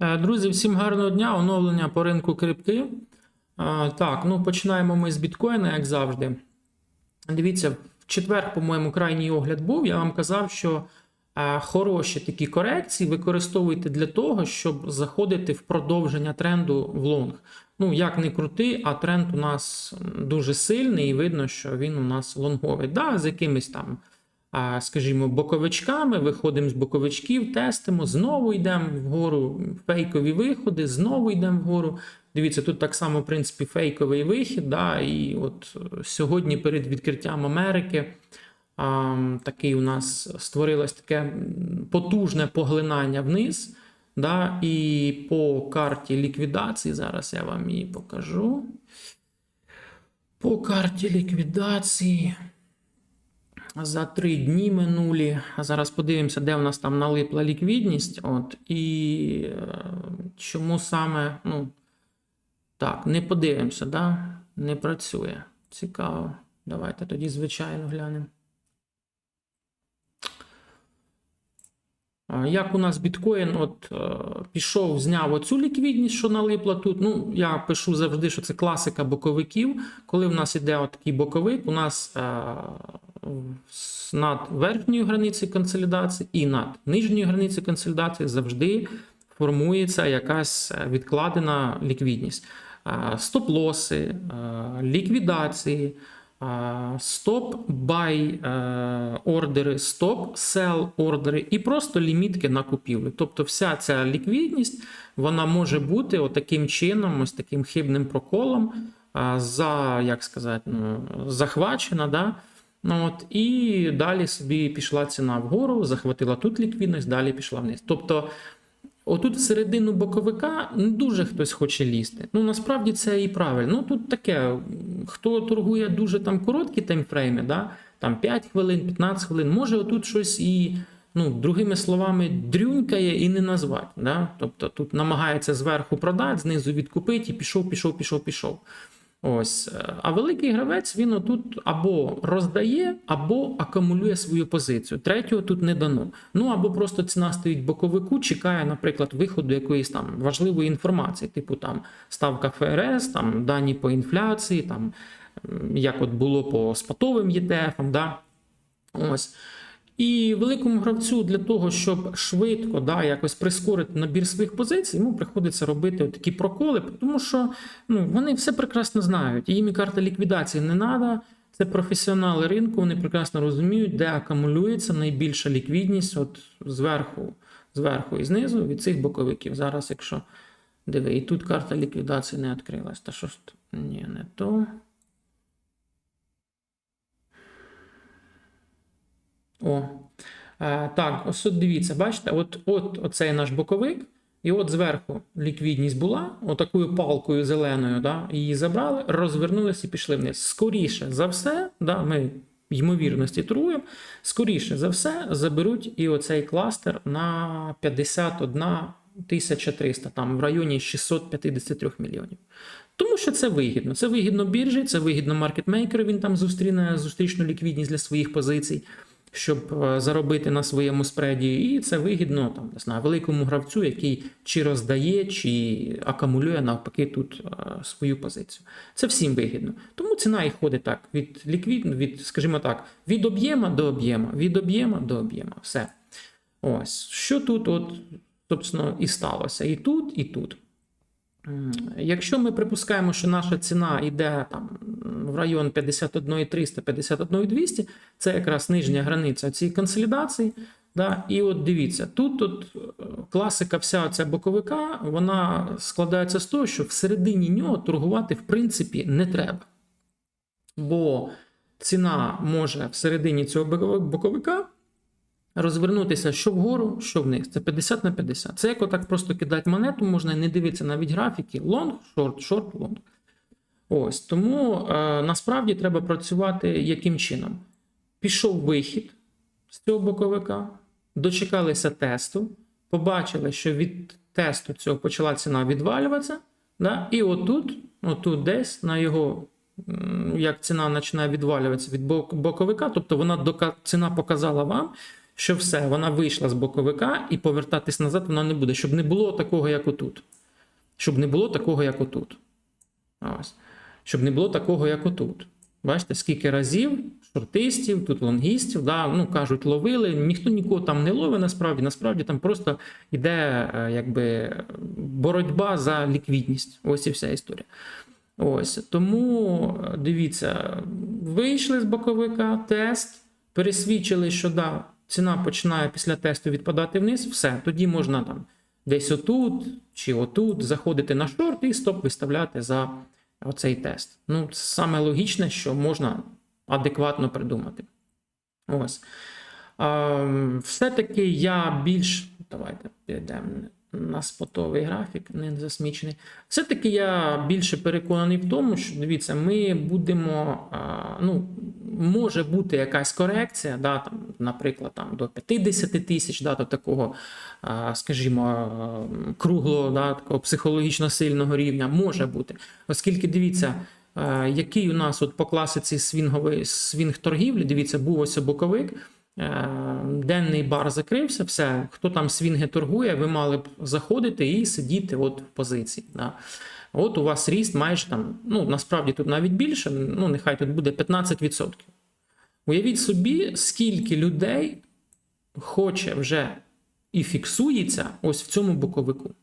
Е, Друзі, всім гарного дня. Оновлення по ринку крипти. Е, Так, ну починаємо ми з біткоїна, як завжди. Дивіться, в четвер, по-моєму, крайній огляд був. Я вам казав, що е, хороші такі корекції використовуйте для того, щоб заходити в продовження тренду в лонг. Ну, як не крути, а тренд у нас дуже сильний, і видно, що він у нас лонговий. Да, з якимись там скажімо, боковичками, виходимо з боковичків, тестимо, знову йдемо вгору, фейкові виходи, знову йдемо вгору. Дивіться, тут так само, в принципі, фейковий вихід. Да, І от е, сьогодні перед відкриттям Америки а, такий у нас створилось таке потужне поглинання вниз. Да, І по карті ліквідації, зараз я вам її покажу. По карті ліквідації за три дні минулі. Зараз подивимося, де в нас там налипла ліквідність. От, і е, чому саме, ну, так, не подивимося, да? не працює. Цікаво. Давайте тоді, звичайно, глянемо. Як у нас біткоін от, е, пішов, зняв оцю ліквідність, що налипла тут. Ну, я пишу завжди, що це класика боковиків. Коли в нас іде от такий боковик, у нас е, над верхньою границею консолідації і над нижньою границею консолідації завжди формується якась е, відкладена ліквідність. Е, Стоп-лоси, е, ліквідації, стоп-бай ордери, стоп-сел ордери і просто лімітки на купівлю. Тобто вся ця ліквідність вона може бути отаким чином, ось таким хибним проколом, за, як сказати, ну, захвачена. Да? Ну, от, і далі собі пішла ціна вгору, захватила тут ліквідність, далі пішла вниз. Тобто, отут всередину боковика не дуже хтось хоче лізти. Ну, насправді це і правильно. Ну, тут таке, хто торгує дуже там короткі таймфрейми, да? там 5 хвилин, 15 хвилин, може отут щось і, ну, другими словами, дрюнькає і не назвати. Да? Тобто тут намагається зверху продати, знизу відкупити і пішов, пішов, пішов, пішов. Ось. е, А великий гравець він отут або роздає, або акумулює свою позицію. Третього тут не дано. Ну або просто ціна стоїть боковику, чекає, наприклад, виходу якоїсь там важливої інформації, типу там ставка ФРС, там дані по інфляції, там як от було по спотовим ЄТФам. Да? Ось. І великому гравцю для того, щоб швидко да, якось прискорити набір своїх позицій, йому приходиться робити такі проколи, тому що ну, вони все прекрасно знають. Їм і карта ліквідації не треба. Це професіонали ринку, вони прекрасно розуміють, де акумулюється найбільша ліквідність от зверху, зверху і знизу від цих боковиків. Зараз, якщо диви, і тут карта ліквідації не відкрилась. Та що ж? Ні, не то. О. Е, так, ось от дивіться, бачите, от, от оцей наш боковик, і от зверху ліквідність була, отакою палкою зеленою, да, її забрали, розвернулися і пішли вниз. Скоріше за все, да, ми ймовірності торгуємо, скоріше за все заберуть і оцей кластер на 51 300, там в районі 653 мільйонів. Тому що це вигідно. Це вигідно біржі, це вигідно маркетмейкеру, він там зустріне зустрічну ліквідність для своїх позицій щоб е, заробити на своєму спреді, і це вигідно там, не знаю, великому гравцю, який чи роздає, чи акумулює навпаки тут е, свою позицію. Це всім вигідно. Тому ціна і ходить так: від ліквід, від, скажімо так, від об'єма до об'єма, від об'єма до об'єма. Все. Ось. Що тут, от, собственно, і сталося. І тут, і тут. Якщо ми припускаємо, що наша ціна йде там в район 51,300, 51,200, це якраз нижня границя цієї консолідації. Да? І от дивіться, тут от е, класика вся ця боковика, вона складається з того, що всередині нього торгувати в принципі не треба. Бо ціна може всередині цього бокови- боковика розвернутися що вгору, що вниз. Це 50 на 50. Це як отак просто кидати монету, можна не дивитися навіть графіки. Лонг, шорт, шорт, лонг. Ось тому е, насправді треба працювати яким чином? Пішов вихід з цього боковика, дочекалися тесту, побачили, що від тесту цього почала ціна відвалюватися. Да? І отут, отут десь на його, як ціна починає відвалюватися від боковика, тобто вона ціна показала вам, що все, вона вийшла з боковика і повертатись назад вона не буде, щоб не було такого, як отут. Щоб не було такого, як отут. Ось. Щоб не було такого, як отут. Бачите, скільки разів шортистів, тут лонгістів, да, ну кажуть, ловили. Ніхто нікого там не ловить насправді. Насправді там просто йде е, якби боротьба за ліквідність. Ось і вся історія. Ось тому е, дивіться, вийшли з боковика, тест, пересвідчили, що да, ціна починає після тесту відпадати вниз. Все, тоді можна там десь отут чи отут заходити на шорт і стоп виставляти за оцей тест. Ну, це саме логічне, що можна адекватно придумати. Ось. Все-таки я більш. Давайте підемо на спотовий графік, не засмічений. Все-таки я більше переконаний в тому, що дивіться, ми будемо. Ну, може бути якась корекція, да, там, наприклад, там, до 50 тисяч да, до такого, скажімо, круглого, да, такого психологічно сильного рівня може бути. Оскільки дивіться, який у нас от по класиці свінгової свінг торгівлі, дивіться, був ось боковик. Денний бар закрився, все, хто там свінги торгує, ви мали б заходити і сидіти от в позиції. Да. От у вас ріст майже там, ну насправді тут навіть більше, ну нехай тут буде 15%. Уявіть собі, скільки людей хоче вже і фіксується ось в цьому боковику.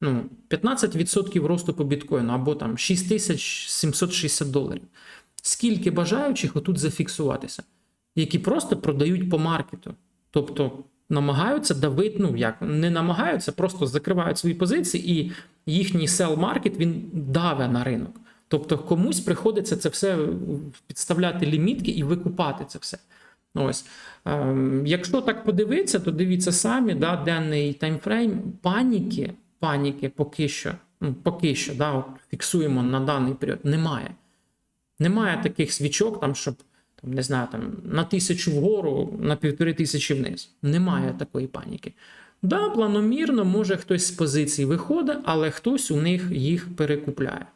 Ну, 15% росту по біткоїну або там 6760 доларів. Скільки бажаючих отут зафіксуватися? які просто продають по маркету. Тобто намагаються давити, ну як не намагаються, просто закривають свої позиції, і їхній sell маркет він даве на ринок. Тобто комусь приходиться це все підставляти лімітки і викупати це все. Ось. Ем, якщо так подивитися, то дивіться самі, да, денний таймфрейм, паніки, паніки поки що, ну, поки що, да, от фіксуємо на даний період, немає. Немає таких свічок, там, щоб там, не знаю, там, на тисячу вгору, на півтори тисячі вниз. Немає такої паніки. Да, планомірно, може хтось з позицій виходить, але хтось у них їх перекупляє.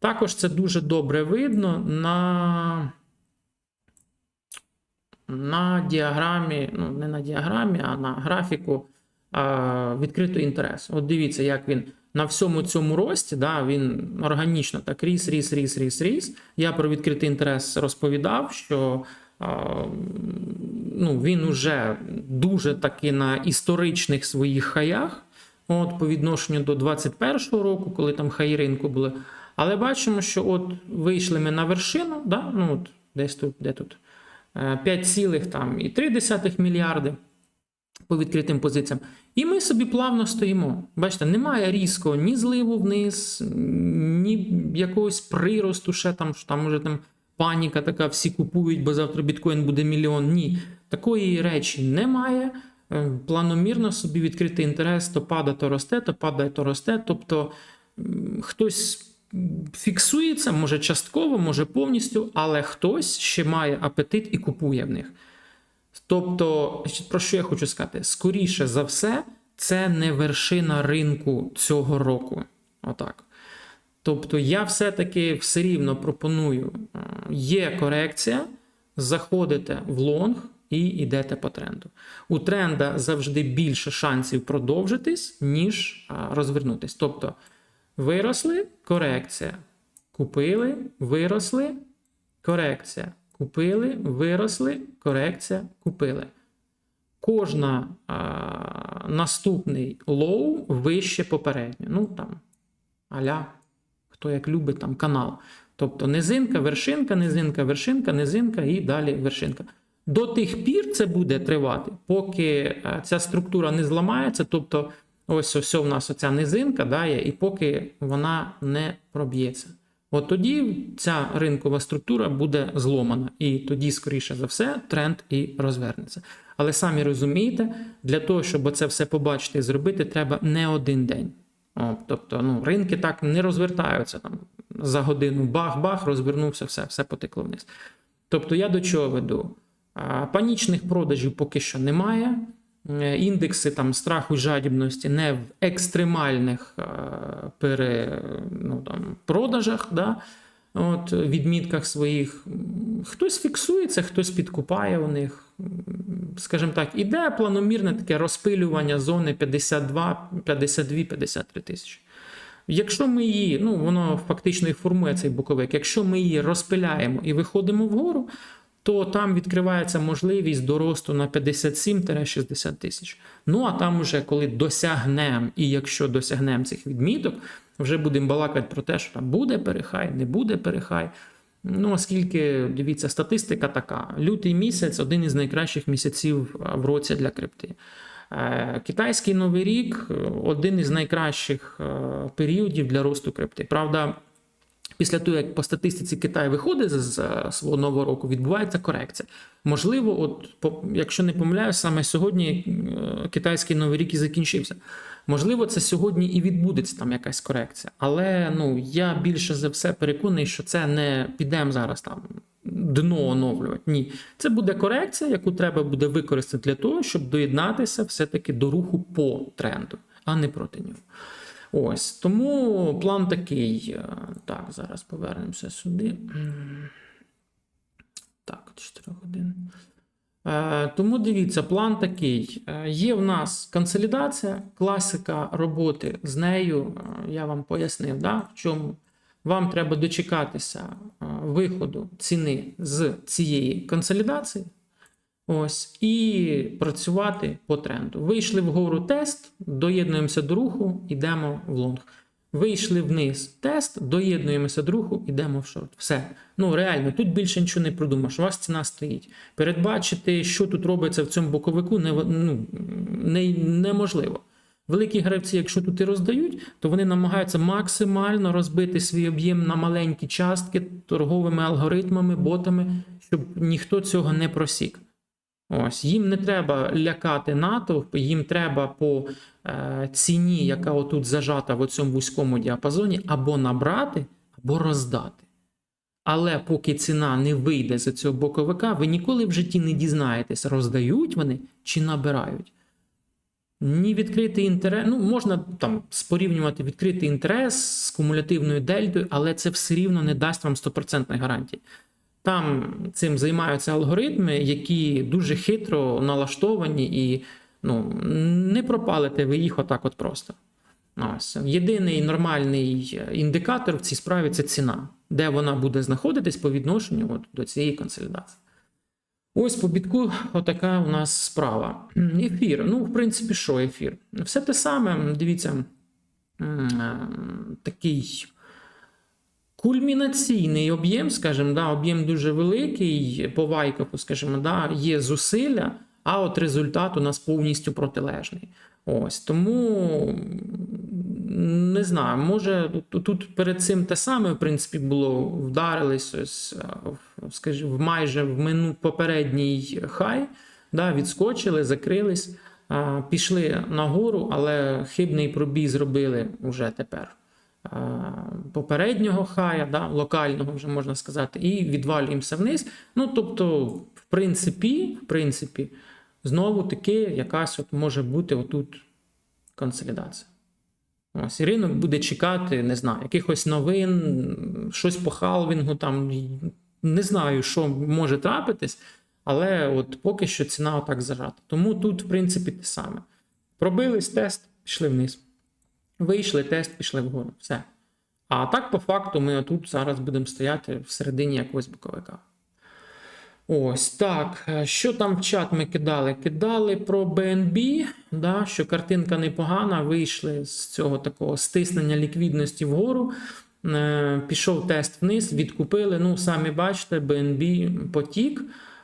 Також це дуже добре видно на на діаграмі, ну, не на діаграмі, а на графіку а, відкритого інтересу. От дивіться, як він на всьому цьому рості, да, він органічно так ріс, ріс, ріс, ріс, ріс. Я про відкритий інтерес розповідав, що ну, він уже дуже таки на історичних своїх хаях, от по відношенню до 21-го року, коли там хаї ринку були. Але бачимо, що от вийшли ми на вершину, да, ну от десь тут, де тут 5,3 мільярди по відкритим позиціям. І ми собі плавно стоїмо. Бачите, немає різкого ні зливу вниз, ні якогось приросту, ще там, що там може там паніка така, всі купують, бо завтра біткоін буде мільйон. Ні, такої речі немає. Е, планомірно собі відкритий інтерес, то падає, то росте, то падає, то росте. Тобто хтось фіксується, може частково, може повністю, але хтось ще має апетит і купує в них. Тобто, про що я хочу сказати? Скоріше за все, це не вершина ринку цього року. Отак. Тобто, я все-таки все рівно пропоную: е, є корекція, заходите в лонг і йдете по тренду. У тренда завжди більше шансів продовжитись, ніж розвернутись. Тобто, виросли корекція. Купили, виросли, корекція. Купили, виросли, корекція, купили. Кожна а, наступний лоу вище попередньо. Ну там, аля, хто як любить там канал. Тобто низинка, вершинка, низинка, вершинка, низинка і далі вершинка. До тих пір це буде тривати, поки ця структура не зламається. Тобто, ось ось у нас оця низинка дає, і поки вона не проб'ється. От тоді ця ринкова структура буде зломана, і тоді, скоріше за все, тренд і розвернеться. Але самі розумієте, для того, щоб це все побачити і зробити, треба не один день. О, тобто, ну, ринки так не розвертаються там за годину. Бах-бах, розвернувся, все, все потекло вниз. Тобто, я до чого веду? Панічних продажів поки що немає. Е, індекси там страху і жадібності не в екстремальних е, пере, ну, там, продажах. Да? от, відмітках своїх. Хтось фіксується, хтось підкупає у них. Скажімо так, іде планомірне таке розпилювання зони 52, 52, 53 тисячі. Якщо ми її, ну воно фактично і формує цей боковик, якщо ми її розпиляємо і виходимо вгору, то там відкривається можливість до росту на 57-60 тисяч. Ну а там уже коли досягнемо, і якщо досягнемо цих відміток, вже будемо балакати про те, що там буде перехай, не буде перехай. Ну, оскільки, дивіться, статистика така: лютий місяць один із найкращих місяців в році для крипти. Е, Китайський новий рік один із найкращих е, періодів для росту крипти. Правда, після того, як по статистиці Китай виходить з, е, свого нового року, відбувається корекція. Можливо, от по- якщо не помиляюсь, саме сьогодні е, китайський новий рік і закінчився. Можливо, це сьогодні і відбудеться там якась корекція. Але ну я більше за все переконаний, що це не підемо зараз там дно оновлювати. Ні, це буде корекція, яку треба буде використати для того, щоб доєднатися все-таки до руху по тренду, а не проти нього. Ось тому план такий. Е, Так, зараз повернемося сюди. Так, 4 години. Е, Тому дивіться, план такий. Е, Є в нас консолідація, класика роботи з нею. Я вам пояснив, да, в чому вам треба дочекатися виходу ціни з цієї консолідації. Ось, і працювати по тренду. Вийшли вгору тест, доєднуємося до руху, йдемо в лонг. Вийшли вниз тест, доєднуємося до руху, йдемо в шорт. Все. Ну реально, тут більше нічого не придумаєш. У вас ціна стоїть. Передбачити, що тут робиться в цьому боковику, не, ну, не, неможливо. Великі гравці, якщо тут і роздають, то вони намагаються максимально розбити свій об'єм на маленькі частки торговими алгоритмами, ботами, щоб ніхто цього не просік. Ось їм не треба лякати натовп, їм треба по е, ціні, яка отут зажата в цьому вузькому діапазоні, або набрати, або роздати. Але поки ціна не вийде з цього боковика, ви ніколи в житті не дізнаєтесь, роздають вони чи набирають. Ні відкритий інтерес, ну можна там спорівнювати відкритий інтерес з кумулятивною дельтою, але це все рівно не дасть вам 100% гарантії. Там цим займаються алгоритми, які дуже хитро налаштовані і ну, не пропалите ви їх отак от просто. Ось. Єдиний нормальний індикатор в цій справі це ціна, де вона буде знаходитись по відношенню от до цієї консолідації. Ось по бітку отака у нас справа. Ефір. Ну, в принципі, що ефір? Все те саме, дивіться, е, такий кульмінаційний об'єм, скажімо, да, об'єм дуже великий, по вайкапу, скажімо, да, є зусилля, а от результат у нас повністю протилежний. Ось тому не знаю, може тут, перед цим те саме, в принципі, було вдарились ось, е, скажімо, майже в мину попередній хай, да, відскочили, закрились, пішли нагору, але хибний пробій зробили вже тепер попереднього хая, да, локального, вже можна сказати, і відвалюємося вниз. Ну, тобто, в принципі, в принципі, знову таки якась от може бути отут консолідація. Ось, і ринок буде чекати, не знаю, якихось новин, щось по халвінгу, там не знаю, що може трапитись, але от поки що ціна отак зажата. Тому тут, в принципі, те саме. Пробились тест, пішли вниз. Вийшли, тест, пішли вгору. Все. А так, по факту, ми отут зараз будемо стояти всередині якогось боковика. Ось так. Е, Що там в чат ми кидали? Кидали про BNB, да, що картинка непогана. Вийшли з цього такого стиснення ліквідності вгору. Е, Пішов тест вниз, відкупили. Ну, самі бачите, BNB потік.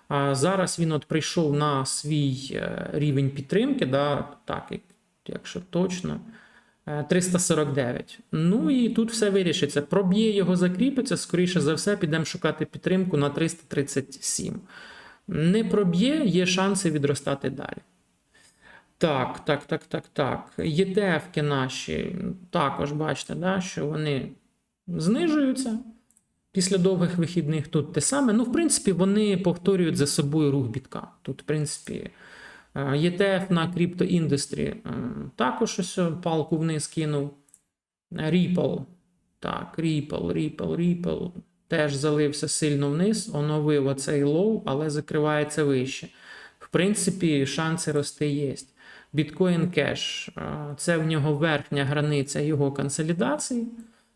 А зараз він от прийшов на свій е, рівень підтримки. Да, так, якщо точно. Е, 349. Ну і тут все вирішиться. Проб'є його, закріпиться, скоріше за все, підемо шукати підтримку на 337. Не проб'є, є шанси відростати далі. Так, так, так, так, так. ЄТФки наші також бачите, да, що вони знижуються після довгих вихідних. Тут те саме. Ну, в принципі, вони повторюють за собою рух бітка. Тут, в принципі, е, ETF на Industry е, також ось палку вниз кинув. Ripple. Так, Ripple, Ripple, Ripple. теж залився сильно вниз, оновив оцей лоу, але закривається вище. В принципі, шанси рости є. Біткоін кеш це в нього верхня границя його консолідації.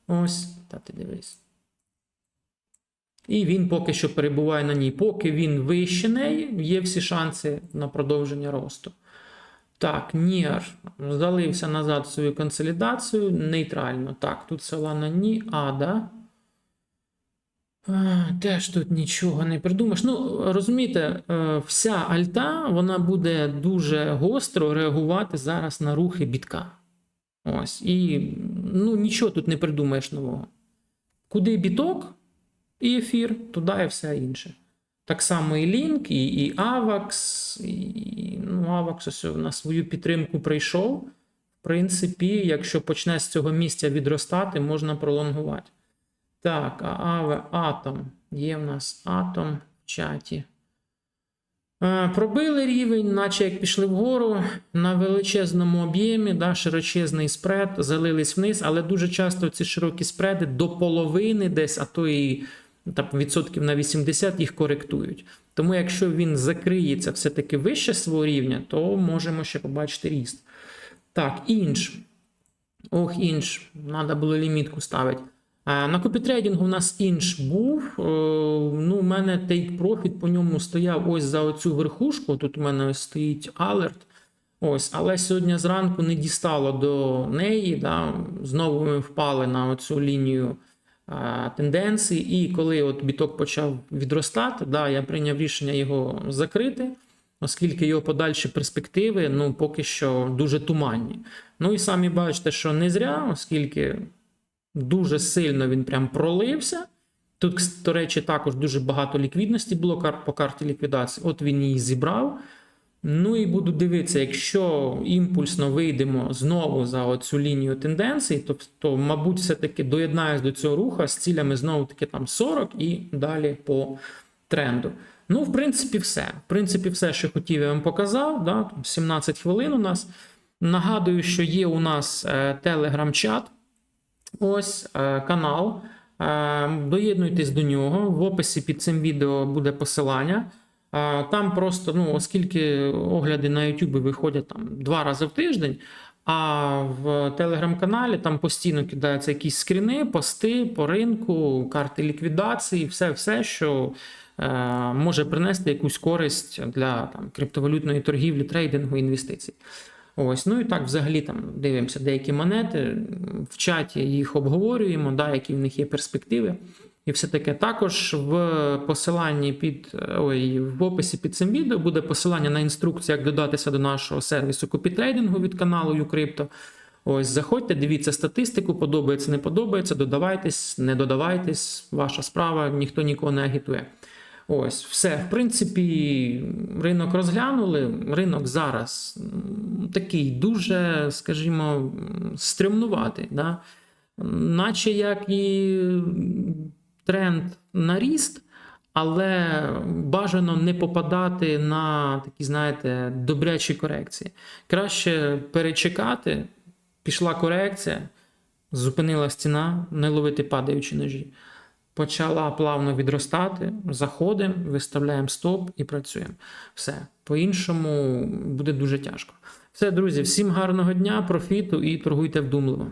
Ось, та ти дивись. І він поки що перебуває на ній. Поки він вище неї, є всі шанси на продовження росту. Так, Нір залився назад в свою консолідацію нейтрально. Так, тут Solana ні, Ада. Теж тут нічого не придумаєш. Ну, розумієте, е, вся альта вона буде дуже гостро реагувати зараз на рухи бітка. Ось. І ну, нічого тут не придумаєш нового. Куди біток і ефір, туди і все інше. Так само і Link, і, і AVAX, і ну, AVAX ось на свою підтримку прийшов. В принципі, якщо почне з цього місця відростати, можна пролонгувати. Так, а Аве Атом. Є в нас Атом в чаті. Е, Пробили рівень, наче як пішли вгору на величезному об'ємі, да, широчезний спред, залились вниз, але дуже часто ці широкі спреди до половини десь, а то і там, відсотків на 80 їх коректують. Тому якщо він закриється все-таки вище свого рівня, то можемо ще побачити ріст. Так, інш. Ох, інш. Треба було лімітку ставити. На копітрейдингу у нас інш був. Е, Ну, у мене take profit по ньому стояв ось за оцю верхушку. Тут у мене ось стоїть алерт. Ось, але сьогодні зранку не дістало до неї. Да, Знову ми впали на оцю лінію а, тенденцій. І коли от біток почав відростати, да, я прийняв рішення його закрити, оскільки його подальші перспективи ну, поки що дуже туманні. Ну і самі бачите, що не зря, оскільки дуже сильно він прям пролився. Тут, до речі, також дуже багато ліквідності було по карті ліквідації. От він її зібрав. Ну і буду дивитися, якщо імпульсно вийдемо знову за оцю лінію тенденцій, то, то мабуть, все-таки доєднаюсь до цього руха з цілями знову-таки там 40 і далі по тренду. Ну, в принципі, все. В принципі, все, що хотів, я вам показав. Да? 17 хвилин у нас. Нагадую, що є у нас е, телеграм-чат. Ось е, канал. Е, Доєднуйтесь до нього. В описі під цим відео буде посилання. Е, Там просто, ну, оскільки огляди на YouTube виходять там два рази в тиждень, а в телеграм-каналі там постійно кидаються якісь скріни, пости по ринку, карти ліквідації, все, все, що е, може принести якусь користь для там, криптовалютної торгівлі, трейдингу, інвестицій. Ось, ну і так, взагалі там дивимося деякі монети, в чаті їх обговорюємо, да, які в них є перспективи. І все таке. Також в посиланні під ой, в описі під цим відео буде посилання на інструкцію, як додатися до нашого сервісу копітрейдингу від каналу Юкрипто. Ось, заходьте, дивіться статистику, подобається, не подобається, додавайтесь, не додавайтесь, ваша справа, ніхто нікого не агітує. Ось, все. В принципі, ринок розглянули. Ринок зараз такий дуже, скажімо, стримнуватий. Да? Наче як і тренд на ріст, але бажано не попадати на такі, знаєте, добрячі корекції. Краще перечекати, пішла корекція, зупинила ціна, не ловити падаючі ножі. Почала плавно відростати, заходимо, виставляємо стоп і працюємо. Все. По-іншому буде дуже тяжко. Все, друзі, всім гарного дня, профіту і торгуйте вдумливо.